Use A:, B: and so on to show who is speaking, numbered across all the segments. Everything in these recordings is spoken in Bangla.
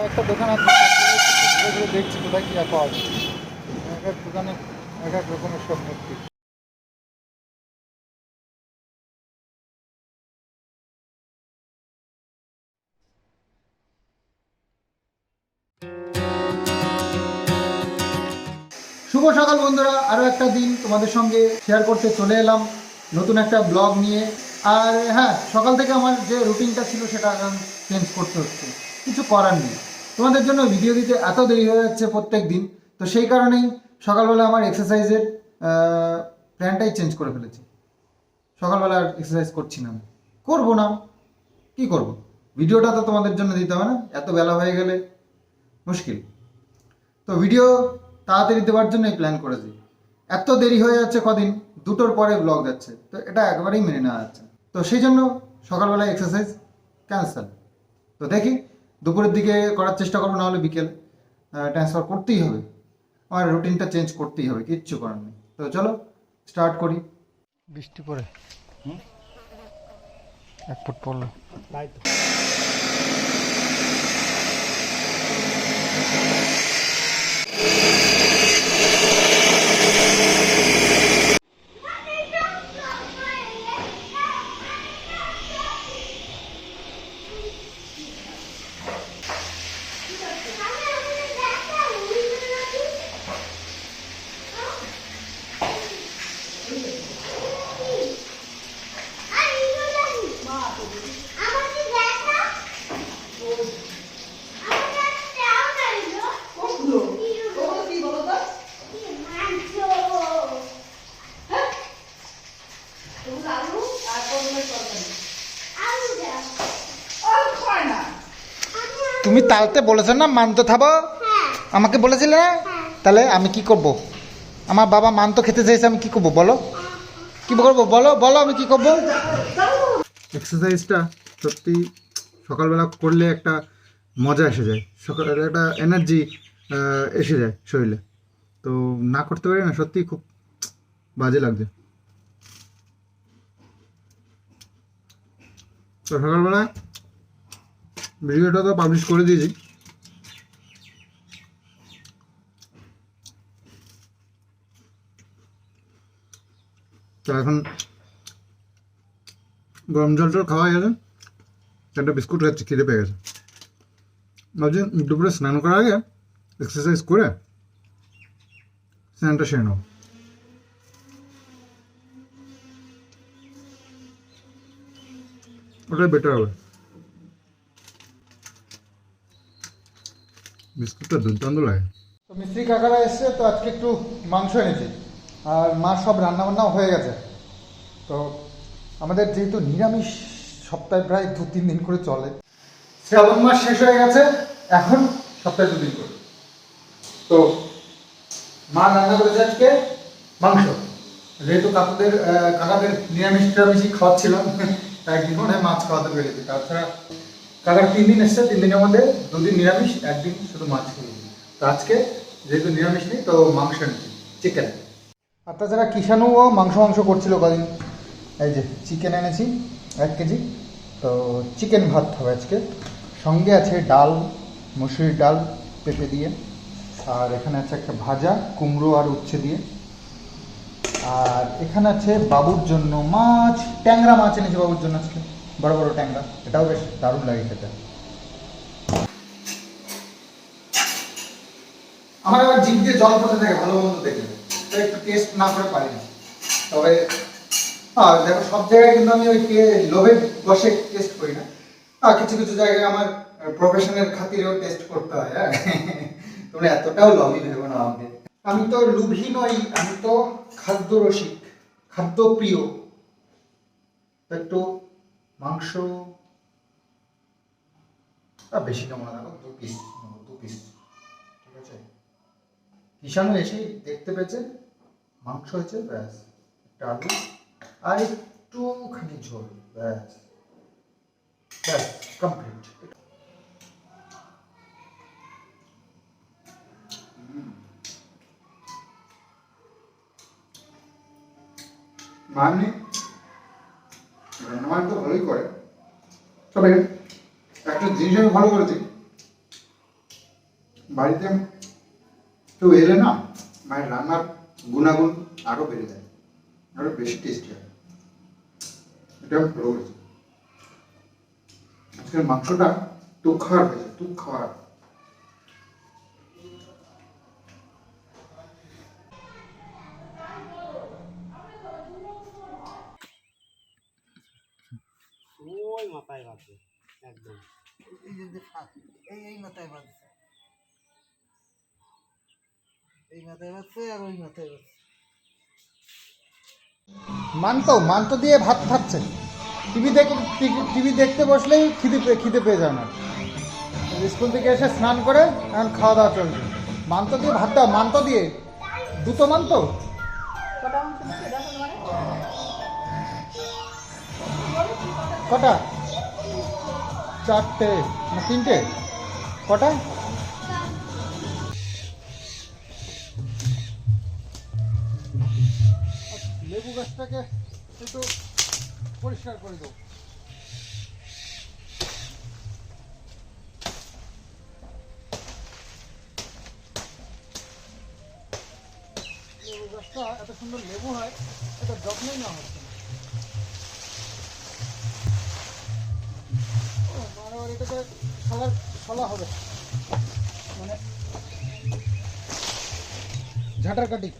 A: কয়েকটা দোকান আছে ঘুরে ঘুরে দেখছি কোথায় কী পাওয়া যায় এক এক দোকানে এক এক রকমের সব মূর্তি শুভ সকাল বন্ধুরা আরও একটা দিন তোমাদের সঙ্গে শেয়ার করতে চলে এলাম নতুন একটা ব্লগ নিয়ে। আর হ্যাঁ সকাল থেকে আমার যে রুটিনটা ছিল সেটা এখন চেঞ্জ করতে হচ্ছে, কিছু করার নেই। তোমাদের জন্য ভিডিও দিতে এত দেরি হয়ে যাচ্ছে প্রত্যেক দিন। তো সেই কারণেই সকালবেলা আমার এক্সারসাইজের প্ল্যানটাই চেঞ্জ করে ফেলেছি। সকালবেলা আর এক্সারসাইজ করছি না। করব না। কি করব? ভিডিওটা তো তোমাদের জন্য দিতে হবে না। এত বেলা হয়ে গেলে মুশকিল। তো ভিডিও তাড়াতাড়ি দেওয়ার জন্যই প্ল্যান করেছি। এত দেরি হয়ে যাচ্ছে কদিন? দুটোর পরে ব্লগ যাচ্ছে। তো এটা একবারেই মেনে নেওয়া যাচ্ছে তো সেই জন্য সকালবেলায় এক্সারসাইজ ক্যান্সেল তো দেখি দুপুরের দিকে করার চেষ্টা করব নাহলে বিকেল ট্রান্সফার করতেই হবে। আমার রুটিনটা চেঞ্জ করতেই হবে কিচ্ছু করার নেই। তো চলো স্টার্ট করি। বৃষ্টি পড়ে। এক ফুট পড়ল। তুমি তালতে বলেছ না মানতো খাব আমাকে বলেছিলে না? তাহলে আমি কি করব? আমার বাবা মানতো খেতে চাইছে আমি কি করব বলো? কি করব বলো? বলো আমি কি করব? এক্সারসাইজটা সত্যি সকালবেলা করলে একটা মজা এসে যায়। সকালে একটা এনার্জি এসে যায় শরীরে। তো না করতে পারি না সত্যি খুব বাজে লাগছে। তো সকালবেলা ভিডিওটা তো পাবলিশ করে দিয়েছি। তো এখন গরম জল টল খাওয়া গেছে। একটা বিস্কুট খাচ্ছি, খিদে পেয়ে গেছে। ভাবছি দুপুরে স্নান করার আগে এক্সারসাইজ করে স্নানটা সেরে নেব। ওটাই বেটার হবে। বিস্কুটটা দুর্দান্ত লাগে তো মিস্ত্রি কাকারা এসছে, তো আজকে একটু মাংস এনেছি। আর মা সব রান্নাবান্নাও হয়ে গেছে। তো আমাদের যেহেতু নিরামিষ সপ্তাহে প্রায় দু তিন দিন করে চলে, শ্রাবণ মাস শেষ হয়ে গেছে, এখন সপ্তাহে দুদিন করে। তো মা রান্না করেছে আজকে মাংস। যেহেতু কাকুদের কাকাদের নিরামিষ টিরামিষই খাওয়াচ্ছিলাম একদিন মনে হয় মাছ খাওয়াতে পেরেছি। তাছাড়া কাকার তিন দিন এসছে, তিন দিনের মধ্যে দুদিন নিরামিষ, একদিন শুধু মাছ খেয়েছি তো আজকে যেহেতু নিরামিষ নেই, তো মাংস এনেছি চিকেন আর তাছাড়া কিষাণুও মাংস মাংস করছিল কদিন। এই যে চিকেন এনেছি, এক কেজি। তো চিকেন ভাত হবে আজকে। সঙ্গে আছে ডাল, মুসুরির ডাল পেঁপে দিয়ে। আর এখানে আছে একটা ভাজা, কুমড়ো আর উচ্ছে দিয়ে। আর এখানে আছে বাবুর জন্য মাছ, ট্যাংরা মাছ এনেছে বাবুর জন্য আজকে। বড় বড় ট্যাংরা এটাও বেশ দারুণ লাগে খেতে। আমার আবার জিভ দিয়ে জল পড়তে থাকে, ভালো মন্দ দেখলে তো একটু টেস্ট না করে পারি তবে আর দেখো, সব জায়গায় কিন্তু আমি ওই লোভে বসে টেস্ট করি না। আর কিছু কিছু জায়গায় আমার প্রফেশনের খাতিরেও টেস্ট করতে হয় হ্যাঁ। তোমরা এতটাও লবি ভেবো না আমাকে। আমি তো লুভি নই, আমি তো খাদ্য রসিক খাদ্য প্রিয় একটু মাংস? বেশি নেব না দেখো? দু পিস দু পিস ঠিক আছে? কিষাণু এসেই দেখতে পেয়েছে, মাংস হয়েছে, ব্যাস, একটা আলু আর একটুখানি ঝোল, ব্যাস ব্যাস কমপ্লিট তো ভালোই করে। তবে একটা জিনিস আমি ভালো বাড়িতে কেউ এলে না, মায়ের রান্নার গুণাগুণ আরও বেড়ে যায় আরও বেশি টেস্টি হয়। এটা আমি ভালো করেছি আজকের মাংসটা টুক খাওয়ার হয়েছে টুক খাওয়ার।
B: ওই মাথায় বাঁধবে একদম।
C: এই যে এই এই মাথায় বাঁধছে। এই মাথায় বাঁধছে আর ওই মাথায় বাঁধছে।
A: মানতো মানতো দিয়ে ভাত খাচ্ছে। টিভি দেখে টিভি দেখতে বসলেই খিদে পে- খিদে পেয়ে যায় না স্কুল থেকে এসে স্নান করে এখন খাওয়া দাওয়া চলছে। মানতো দিয়ে ভাত দাও মানতো দিয়ে। দুটো মানতো? কটা? চারটে। না, তিনটে? কটা? লেবু গাছটাকে একটু পরিষ্কার করে দেবো লেবু গাছটা এত সুন্দর লেবু হয়, এটা যত্নই না হচ্ছে সলা হবে। মানে ঝাঁটার কাটি।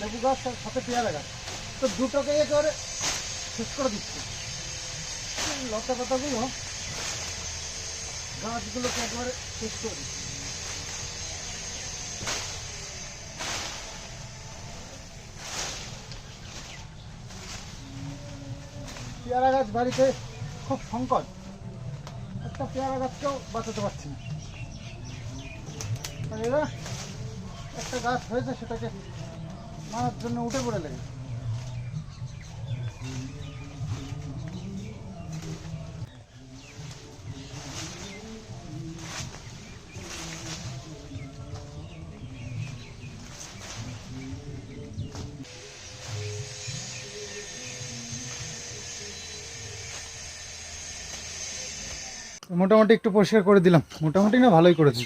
A: লেবু গাছ আর সাথে পেয়ারা গাছ। তো দুটোকে একেবারে শেষ করে দিচ্ছি। লতা পাতাগুলো গাছগুলোকে একেবারে শেষ করে দিচ্ছি। পেয়ারা গাছ বাড়িতে খুব সংকট। একটা পেয়ারা গাছকেও বাঁচাতে পারছি না। একটা গাছ হয়েছে, সেটাকে মারার জন্য উঠে পড়ে লেগে মোটামুটি একটু পরিষ্কার করে দিলাম। মোটামুটি না, ভালোই করেছি।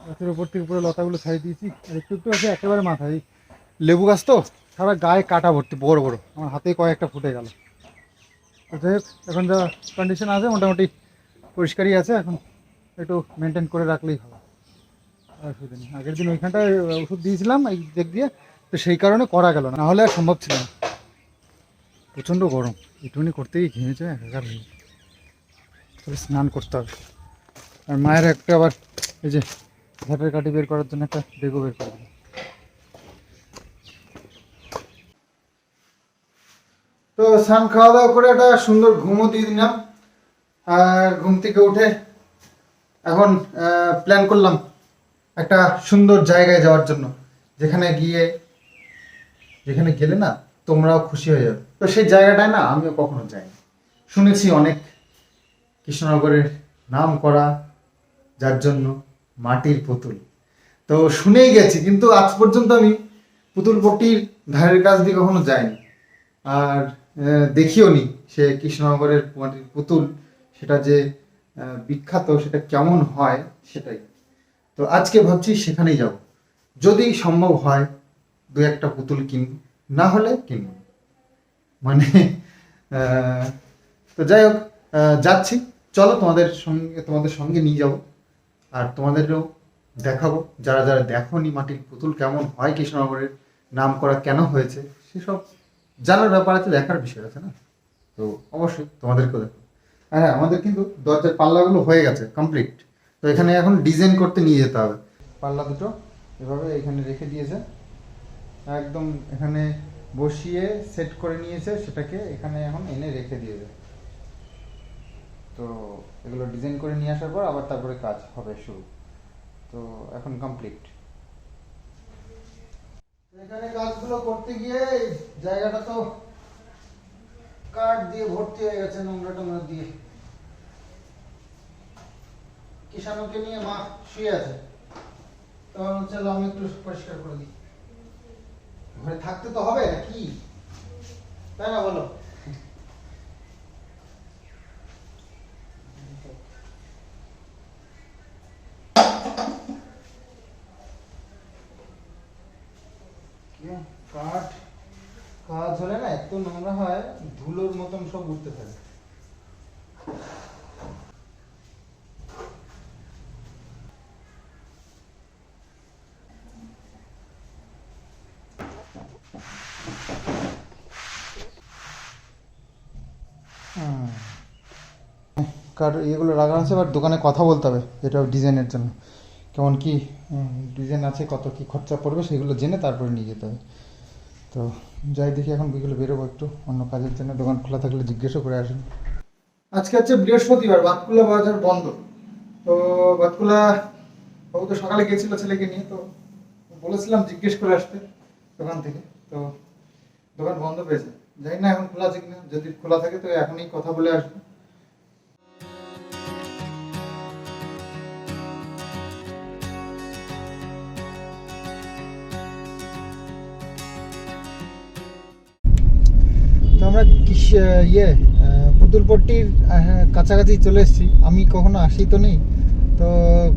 A: গাছের উপর থেকে পুরো লতাগুলো ছাড়িয়ে দিয়েছি। আর একটু একটু আছে, একেবারে মাথায়। লেবু গাছ তো? সারা গায়ে কাটা ভর্তি, বড় বড়। আমার হাতে কয়েকটা ফুটে গেল। এখন যা কন্ডিশন আছে, মোটামুটি পরিষ্কারই আছে। এখন একটু মেনটেন করে রাখলেই ভালো অসুবিধা নেই। আগের দিন ওইখানটায় ওষুধ দিয়েছিলাম, এই দিক দিয়ে। তো সেই কারণে করা গেল না। হলে আর সম্ভব ছিল না। প্রচণ্ড গরম। একটুখানি করতেই ঘেমেছে, একাকার হয়ে। তবে স্নান করতে হবে। আর মায়ের একটা আবার, এই যে ঝাঁটের কাটি বের করার জন্য একটা ডেগো বের করে তো স্নান খাওয়া দাওয়া করে একটা সুন্দর ঘুমও দিয়ে দিলাম। আর ঘুম থেকে উঠে এখন প্ল্যান করলাম একটা সুন্দর জায়গায় যাওয়ার জন্য। যেখানে গিয়ে, যেখানে গেলে না তোমরাও খুশি হয়ে যাবে। তো সেই জায়গাটায় না আমিও কখনো যাইনি। শুনেছি অনেক কৃষ্ণনগরের নাম করা যার জন্য মাটির পুতুল। তো শুনেই গেছি, কিন্তু আজ পর্যন্ত আমি পুতুল পট্টির ধারের কাছ দিয়ে কখনো যাইনি। আর দেখিও নি সে কৃষ্ণনগরের মাটির পুতুল, সেটা যে বিখ্যাত, সেটা কেমন হয় সেটাই। তো আজকে ভাবছি সেখানেই যাব। যদি সম্ভব হয়, দু একটা পুতুল কিনব না হলে কিনব। মানে তো যাই হোক যাচ্ছি। চলো তোমাদের সঙ্গে তোমাদের সঙ্গে নিয়ে যাব। আর তোমাদেরও দেখাবো। যারা যারা দেখো নি মাটির পুতুল, কেমন হয় কৃষ্ণনগরের নাম করা কেন হয়েছে, সেসব জানার ব্যাপার আছে দেখার বিষয় আছে না? তো অবশ্যই তোমাদেরকেও দেখো। আর হ্যাঁ আমাদের কিন্তু দরজার পাল্লাগুলো হয়ে গেছে কমপ্লিট তো এখানে এখন ডিজাইন করতে নিয়ে যেতে হবে। পাল্লা দুটো এভাবে এখানে রেখে দিয়েছে। একদম এখানে বসিয়ে সেট করে নিয়েছে, সেটাকে এখানে এখন এনে রেখে দিয়েছে। তো এগুলো ডিজাইন করে নিয়ে আসার পর আবার তারপরে কাজ হবে শুরু। তো এখন কমপ্লিট এখানে কাজগুলো করতে গিয়ে জায়গাটা তো কাঠ দিয়ে ভর্তি হয়ে গেছে নোংরা টোংরা দিয়ে। কিষাণুকে নিয়ে মা শুয়ে আছে। তখন চলো, আমি একটু পরিষ্কার করে দিই। ঘরে থাকতে তো হবে কি তাই না বলো কেউ কাঠ হলে না, এত নোংরা হয়, ধুলোর মতন সব উঠতে থাকে। কার এগুলো রাখা আছে, এবার দোকানে কথা বলতে হবে, এটা ডিজাইনের জন্য। কেমন কি ডিজাইন আছে, কত কি খরচা পড়বে, সেগুলো জেনে তারপরে নিয়ে যেতে হবে। তো যাই দেখি এখন বিকেলে বেরোবো একটু, অন্য কাজের জন্য দোকান খোলা থাকলে জিজ্ঞেসও করে আসুন। আজকে হচ্ছে বৃহস্পতিবার বাতকুলা বাজার বন্ধ। তো বাতকুলা বাবু তো সকালে গেছিল ছেলেকে নিয়ে, তো বলেছিলাম জিজ্ঞেস করে আসতে দোকান থেকে। তো দোকান বন্ধ পেয়েছে। জানি না এখন খোলা আছে কিনা, যদি খোলা থাকে তো এখনই কথা বলে আসব। আমরা ইয়ে পুতুলপট্টির আহ, কাছাকাছি চলে এসেছি। আমি কখনো আসি তো নেই। তো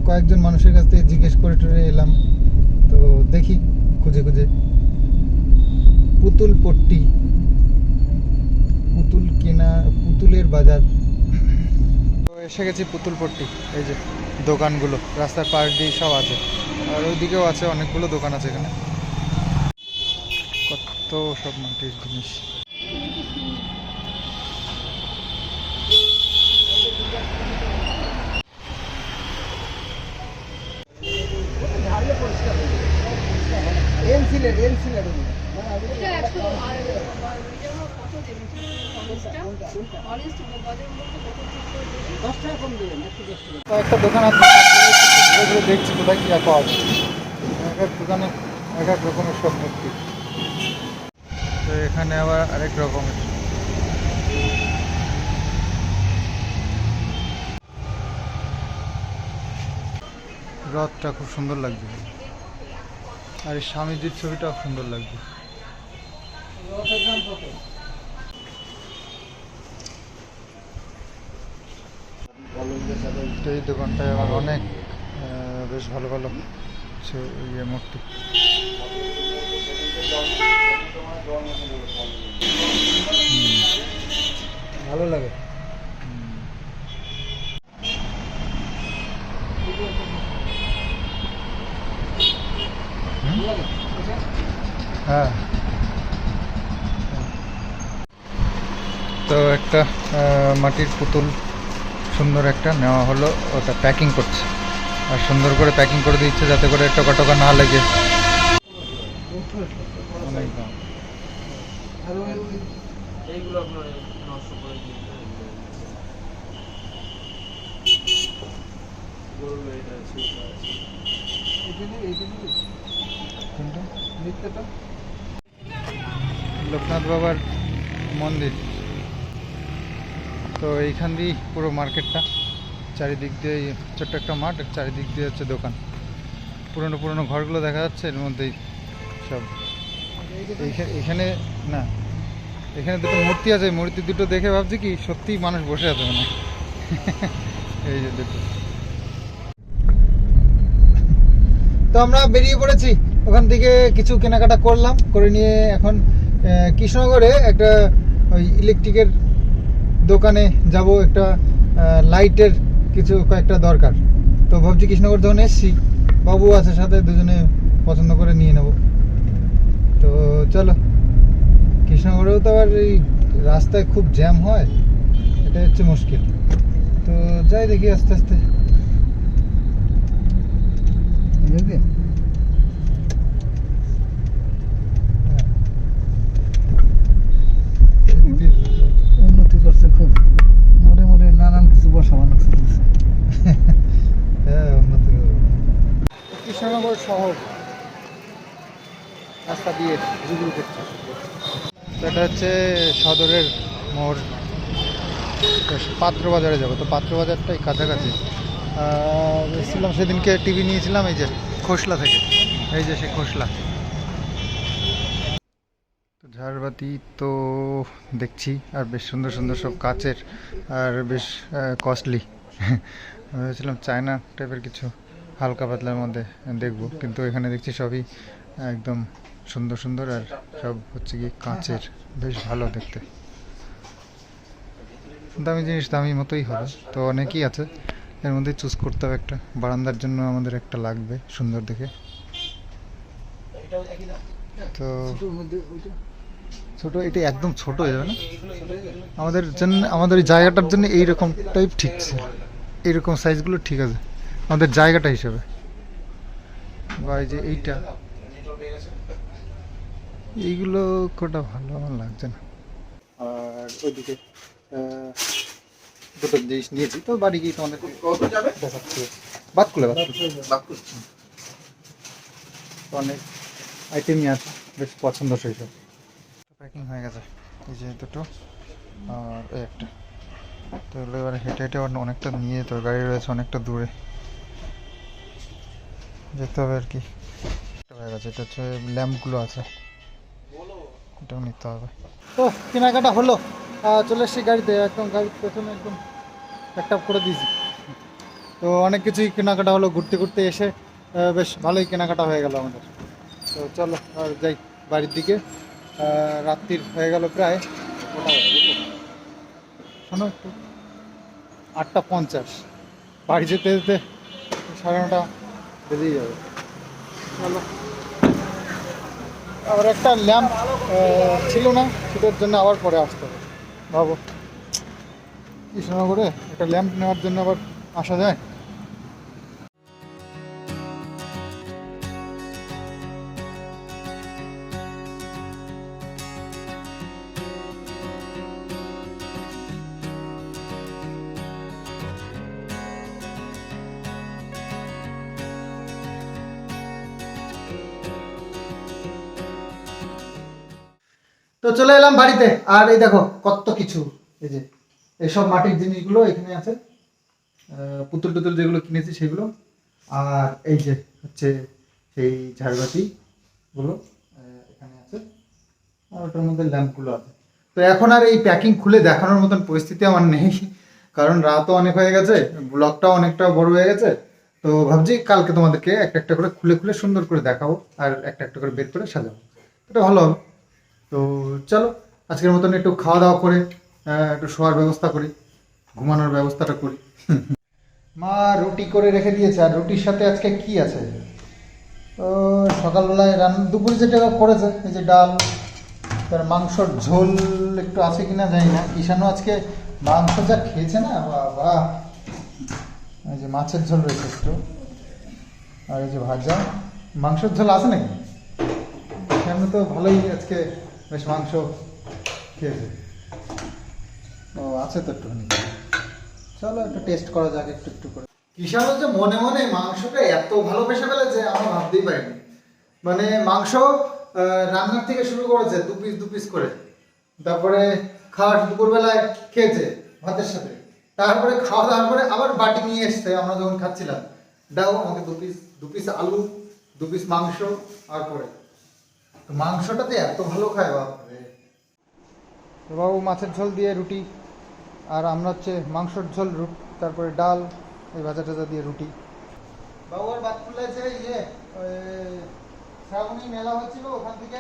A: কয়েকজন মানুষের কাছ থেকে জিজ্ঞেস করে টরে এলাম। তো দেখি খুঁজে খুঁজে। পুতুল পট্টি পুতুল কেনা পুতুলের বাজার। তো এসে গেছি পুতুল পট্টি এই যে দোকানগুলো রাস্তার পাশ দিয়ে সব আছে। আর ওইদিকেও আছে অনেকগুলো দোকান আছে এখানে। কত সব মাটির জিনিস
C: এনসিলেট এনসিলেট
D: এটা একশো আর যেমন কত দেবেন অনেস্টটা অনেস্ট বাজারের মধ্যে কত ঠিক করে দেবেন
C: দশ টাকা কম দেবেন
A: কয়েকটা দোকান আছে। দেখছি, কোথায় কি পাওয়া যায়। এক দোকানে, এক এক রকমের সব মূর্তি তো এখানে আবার আরেক রকমের। রথটা খুব সুন্দর লাগছে। আর স্বামীজির ছবিটাও সুন্দর তো এই দোকানটায় আমার অনেক বেশ ভালো ভালো ইয়ে মূর্তি।
C: ভালো লাগে।
A: হ্যাঁ। তো একটা মাটির পুতুল সুন্দর একটা নেওয়া হলো, ওটা প্যাকিং করছে। আর সুন্দর করে প্যাকিং করে দিচ্ছে যাতে করে টকা টকা না লেগে।
B: এইগুলো
A: লোকনাথ বাবার মন্দির। তো এইখান দিয়েই পুরো মার্কেটটা। চারিদিক দিয়ে ছোট্ট একটা মাঠ চারিদিক দিয়ে হচ্ছে দোকান। পুরনো পুরনো ঘরগুলো দেখা যাচ্ছে, এর মধ্যেই সব। এখানে, না, এখানে দুটো মূর্তি আছে মূর্তি দুটো দেখে ভাবছি কি সত্যিই মানুষ বসে আছে মানে এই যে দুটো। তো আমরা বেরিয়ে পড়েছি। ওখান থেকে কিছু কেনাকাটা করলাম, করে নিয়ে এখন কৃষ্ণনগরে একটা ওই ইলেকট্রিকের দোকানে যাব, একটা লাইটের কিছু কয়েকটা দরকার। তো ভাবছি কৃষ্ণনগর যখন এসছি, বাবু আছে সাথে, দুজনে পছন্দ করে নিয়ে নেব। তো চলো, কৃষ্ণনগরেও তো আবার এই রাস্তায় খুব জ্যাম হয় এটা হচ্ছে মুশকিল। তো যাই দেখি আস্তে আস্তে।
C: বুঝলি? উন্নতি করছে খুব মনে মনে নানান কিছু
A: সুন্দর শহর রাস্তা দিয়ে ঘুরঘুর করছে এটা হচ্ছে সদরের মোড়। পাত্র বাজারে যাব। তো পাত্র বাজারটাই কাছাকাছি এসেছিলাম সেদিনকে টিভি নিয়েছিলাম এই যে খোসলা থেকে। এই যে সে খোসলা। ঝাড়বাতি তো দেখছি, আর বেশ সুন্দর সুন্দর সব কাচের, আর বেশ কস্টলি ভেবেছিলাম চায়না টাইপের কিছু হালকা পাতলার মধ্যে দেখব। কিন্তু এখানে দেখছি সবই একদম সুন্দর সুন্দর আর সব হচ্ছে কি কাঁচের। বেশ ভালো দেখতে। দামি জিনিস দামি মতোই হবে। তো অনেকই আছে, এর মধ্যে চুজ করতে হবে একটা। বারান্দার জন্য আমাদের একটা লাগবে সুন্দর দেখে। তো ছোট, এটা একদম ছোট হয়ে যাবে না? আমাদের জন্য, আমাদের জায়গাটার জন্য এইরকম টাইপ ঠিক ছিল এইরকম সাইজগুলো ঠিক আছে। আমাদের জায়গাটা হিসেবে। বা এই যে এইটা। এইগুলো কোটা ভালো আমার লাগছে না। আর ওইদিকে দুটো জিনিস নিয়েছি। তো বাড়ি গিয়ে তোমাদের দেখাচ্ছি। বাতকুলে বাতকুলে অনেক আইটেমই আছে বেশ পছন্দসই সব। প্যাকিং হয়ে গেছে। এই যে দুটো আর এই একটা। তো এগুলো এবারে হেঁটে হেঁটে অনেকটা নিয়ে যেতে হবে গাড়ি রয়েছে অনেকটা দূরে। যেতে হবে আর কি। হয়ে গেছে এটা হচ্ছে ল্যাম্পগুলো আছে। এটাও নিতে হবে। তো কেনাকাটা হলো। চলে এসেছি গাড়িতে, একদম গাড়ির পেছনে একদম একটা করে দিয়েছি। তো অনেক কিছুই কেনাকাটা হলো, ঘুরতে ঘুরতে এসে বেশ ভালোই কেনাকাটা হয়ে গেল আমাদের। তো চলো, আর যাই, বাড়ির দিকে। রাত্রির হয়ে গেল প্রায় শোনো একটু। আটটা পঞ্চাশ। বাড়ি যেতে যেতে সাড়ে নটা বেজেই যাবে। আবার একটা ল্যাম্প ছিল না, সেটার জন্য আবার পরে আসতে হবে। ভাবো। করে একটা ল্যাম্প নেওয়ার জন্য আবার আসা যায়? তো চলে এলাম বাড়িতে। আর এই দেখো, কত কিছু। এই যে, এইসব মাটির জিনিসগুলো এখানে আছে। পুতুল টুতুল যেগুলো কিনেছি সেগুলো। আর এই যে হচ্ছে সেই ঝাড়বাতি গুলো এখানে আছে। আর ওটার মধ্যে ল্যাম্পগুলো আছে। তো এখন আর এই প্যাকিং খুলে দেখানোর মতন পরিস্থিতি আমার নেই। কারণ রাতও অনেক হয়ে গেছে, ব্লগটাও অনেকটা বড় হয়ে গেছে। তো ভাবছি কালকে তোমাদেরকে একটা একটা করে খুলে খুলে সুন্দর করে দেখাবো, আর একটা একটা করে বের করে সাজাবো। এটা ভালো হবে। তো চলো, আজকের মতন একটু খাওয়া দাওয়া করে একটু শোয়ার ব্যবস্থা করি, ঘুমানোর ব্যবস্থাটা করি। মা রুটি করে রেখে দিয়েছে, আর রুটির সাথে আজকে কি আছে? তো সকালবেলায় রান, দুপুরে যেটা করেছে, এই যে ডাল, তার মাংসর ঝোল একটু আছে কিনা জানি না। ঈশানও আজকে মাংস যা খেয়েছে না, বাবা। এই যে মাছের ঝোল রয়েছে একটু। আর এই যে ভাজা, মাংসের ঝোল আছে নাকি? এখানে তো ভালোই আজকে বেশ মাংস খেয়েছে। ও, আছে তো একটুখানি। চলো একটু টেস্ট করা যাক একটু একটু করে। হচ্ছে মনে মনে মাংসটা এত ভালোবেসে ফেলেছে, আমরা ভাবতেই পারিনি। মানে মাংস রান্নার থেকে শুরু করেছে, দু পিস দু পিস করে। তারপরে খাওয়ার দুপুরবেলায় খেয়েছে ভাতের সাথে। তারপরে খাওয়া দাওয়ার পরে আবার বাটি নিয়ে এসছে, আমরা যখন খাচ্ছিলাম। দাও, আমাকে দু পিস দু পিস আলু, দু পিস মাংস, আর পরে। তো মাংসটাতে এত ভালো খায় বাপরে বাবু মাছের ঝোল দিয়ে রুটি আর আমরা হচ্ছে মাংসর ঝোল রুট তারপরে ডাল এই ভাজা টাজা দিয়ে রুটি। বাবু আর বাদ খুলেছে ইয়ে শ্রাবণী মেলা হচ্ছিল ওখান থেকে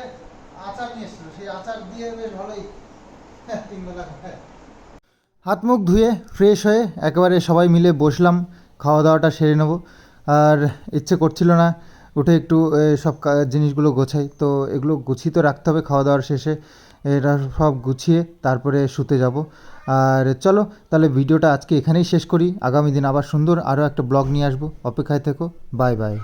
A: আচার নিয়ে এসেছিল। সেই আচার দিয়ে বেশ ভালোই হ্যাঁ, তিন বেলা খায়। হাত মুখ ধুয়ে ফ্রেশ হয়ে একেবারে সবাই মিলে বসলাম খাওয়া দাওয়াটা সেরে নেব। আর ইচ্ছে করছিল না উঠে একটু সব জিনিসগুলো গোছাই। তো এগুলো গুছিয়ে তো রাখতে হবে খাওয়া দাওয়ার শেষে। এটা সব গুছিয়ে তারপরে শুতে যাব। আর চলো, তাহলে ভিডিওটা আজকে এখানেই শেষ করি। আগামী দিন আবার সুন্দর আরও একটা ব্লগ নিয়ে আসব। অপেক্ষায় থেকো। Bye bye.